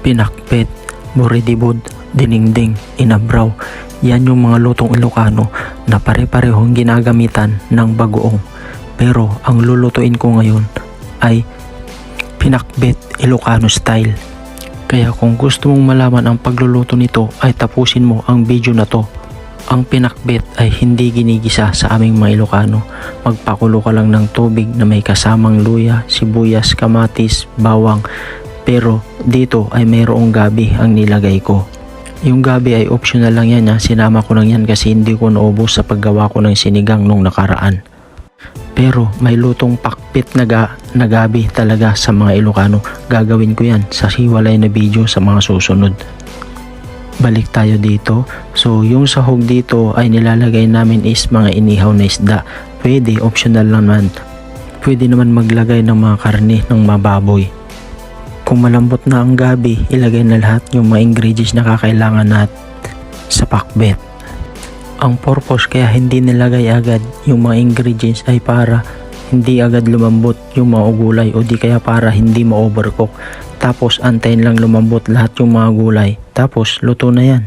pinakpet, buridibod, diningding, inabraw. Yan yung mga lutong Ilocano na pare-parehong ginagamitan ng bagoong. Pero ang lulutuin ko ngayon ay pinakbet Ilocano style. Kaya kung gusto mong malaman ang pagluluto nito ay tapusin mo ang video na to. Ang pinakbet ay hindi ginigisa sa aming mga Ilocano. Magpakulo ka lang ng tubig na may kasamang luya, sibuyas, kamatis, bawang. Pero dito ay mayroong gabi ang nilagay ko. Yung gabi ay optional lang yan ha. Sinama ko lang yan kasi hindi ko naubos sa paggawa ko ng sinigang nung nakaraan. Pero may lutong pakpit na, ga, na gabi talaga sa mga Ilocano. Gagawin ko yan sa hiwalay na video sa mga susunod. Balik tayo dito. So yung sahog dito ay nilalagay namin is mga inihaw na isda. Pwede, optional lang naman. Pwede naman maglagay ng mga karne ng mababoy. Kung malambot na ang gabi, ilagay na lahat yung mga ingredients na kakailangan nat sa pakbet. Ang purpose kaya hindi nilagay agad yung mga ingredients ay para hindi agad lumambot yung mga gulay o di kaya para hindi ma-overcook. Tapos antayin lang lumambot lahat yung mga gulay. Tapos luto na yan.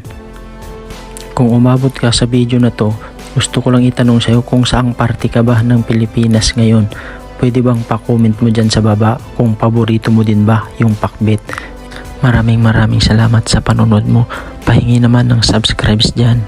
Kung umabot ka sa video na to, gusto ko lang itanong sa'yo kung saang parte ka ba ng Pilipinas ngayon. Pwede bang pa-comment mo dyan sa baba kung paborito mo din ba yung pakbet. Maraming maraming salamat sa panonood mo. Pahingi naman ng subscribes dyan.